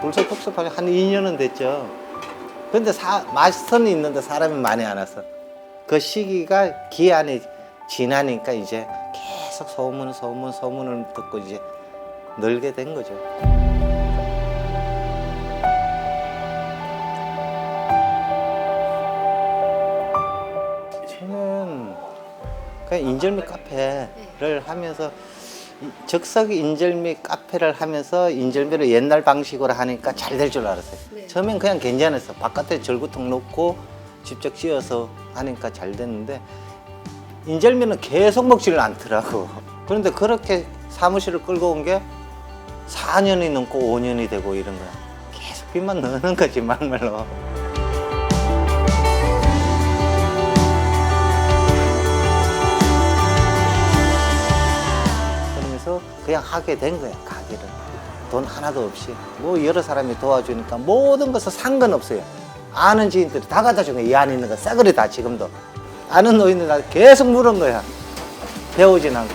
국수판이 한 2년은 됐죠. 근데 사, 맛은 있는데 사람이 많이 안 와서 그 시기가 기한이 지나니까 이제 계속 소문 소문 소문을 듣고 이제 늘게 된 거죠. 저는 그냥 인절미 카페를 하면서 이- 적석 인절미 카페를 하면서 인절미를 옛날 방식으로 하니까 잘 될 줄 알았어요. 네. 처음엔 그냥 괜찮았어. 바깥에 절구통 놓고 직접 찧어서 하니까 잘 됐는데 인절미는 계속 먹지를 않더라고. 그런데 그렇게 사무실을 끌고 온 게 4년이 넘고 5년이 되고 이런 거야. 계속 빚만 넣는 거지 막말로. 그냥 하게 된 거야 가게를. 돈 하나도 없이. 뭐 여러 사람이 도와주니까 모든 것을 산건 없어요. 아는 지인들이 다 갖다 준 거야 이 안에 있는 거 싸그리 다 지금도. 아는 노인들 다 계속 물은 거야. 배우진 않고.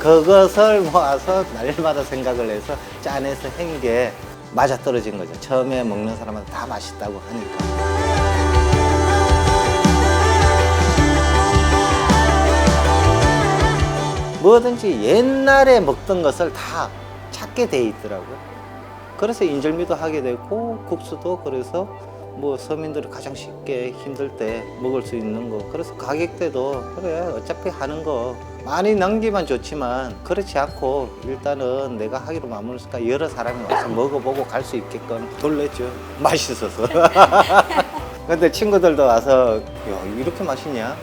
그것을 모아서 날마다 생각을 해서 짜내서 한 게 맞아 떨어진 거죠. 처음에 먹는 사람은 다 맛있다고 하니까 뭐든지 옛날에 먹던 것을 다 찾게 돼 있더라고요. 그래서 인절미도 하게 되고 국수도 그래서 뭐 서민들이 가장 쉽게 힘들 때 먹을 수 있는 거. 그래서 가격대도 그래 어차피 하는 거 많이 남기면 좋지만 그렇지 않고 일단은 내가 하기로 마무리니까 여러 사람이 와서 먹어보고 갈 수 있게끔 돌렸죠 맛있어서. 근데 친구들도 와서 야 이렇게 맛있냐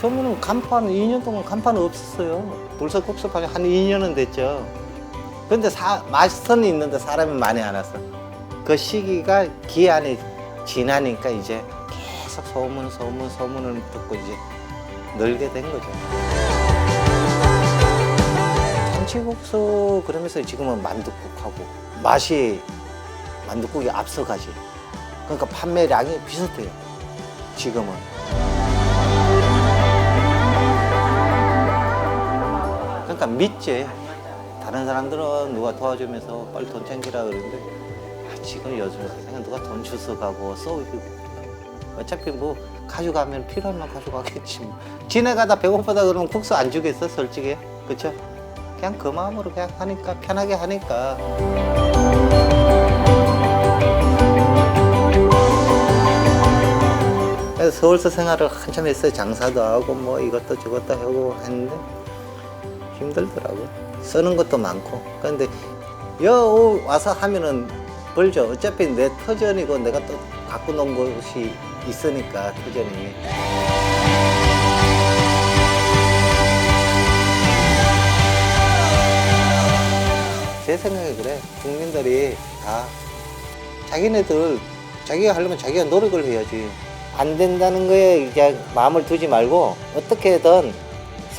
처음에는 간판 2년 동안 간판 없었어요. 벌써 국수판이 한 2년은 됐죠. 근데 사, 맛은 있는데 사람이 많이 안 왔어. 그 시기가 기한이 지나니까 이제 계속 소문 소문 소문을 듣고 이제 늘게 된 거죠. 참치국수 그러면서 지금은 만둣국하고 맛이 만둣국이 앞서가지. 그러니까 판매량이 비슷해요. 지금은. 믿지. 다른 사람들은 누가 도와주면서 빨리 돈 챙기라 그러는데 아, 지금 요즘 세상에 누가 돈 주서 가고 쏘고 어차피 뭐 가져가면 필요하면 가져가겠지. 뭐. 지내가다 배고프다 그러면 국수 안 주겠어 솔직히 그쵸? 그냥 그 마음으로 그냥 하니까 편하게 하니까. 그래서 서울서 생활을 한참 했어요. 장사도 하고 뭐 이것도 저것도 하고 했는데 힘들더라고. 쓰는 것도 많고. 그런데 여 와서 하면은 벌죠. 어차피 내 터전이고 내가 또 갖고 놓은 것이 있으니까 터전이. 제 생각에 그래. 국민들이 다 자기네들 자기가 하려면 자기가 노력을 해야지. 안 된다는 거에 이제 마음을 두지 말고 어떻게든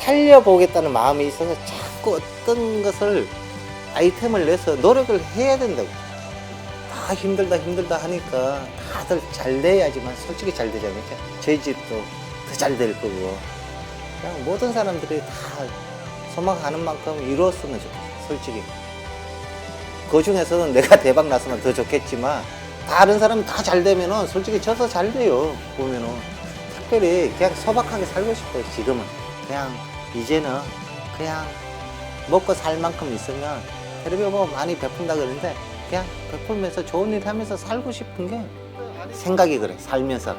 살려보겠다는 마음이 있어서 자꾸 어떤 것을 아이템을 내서 노력을 해야 된다고. 다 힘들다 힘들다 하니까 다들 잘 돼야지만 솔직히 잘 되잖아요. 저희 집도 더 잘 될 거고. 그냥 모든 사람들이 다 소망하는 만큼 이루었으면 좋겠어. 솔직히. 그 중에서는 내가 대박 났으면 더 좋겠지만 다른 사람 다 잘 되면은 솔직히 저도 잘 돼요 보면은 특별히 그냥 소박하게 살고 싶어요 지금은 그냥 이제는 그냥 먹고 살 만큼 있으면 텔레비 뭐 많이 베푼다 그러는데 그냥 베풀면서 좋은 일 하면서 살고 싶은 게 생각이 그래 살면서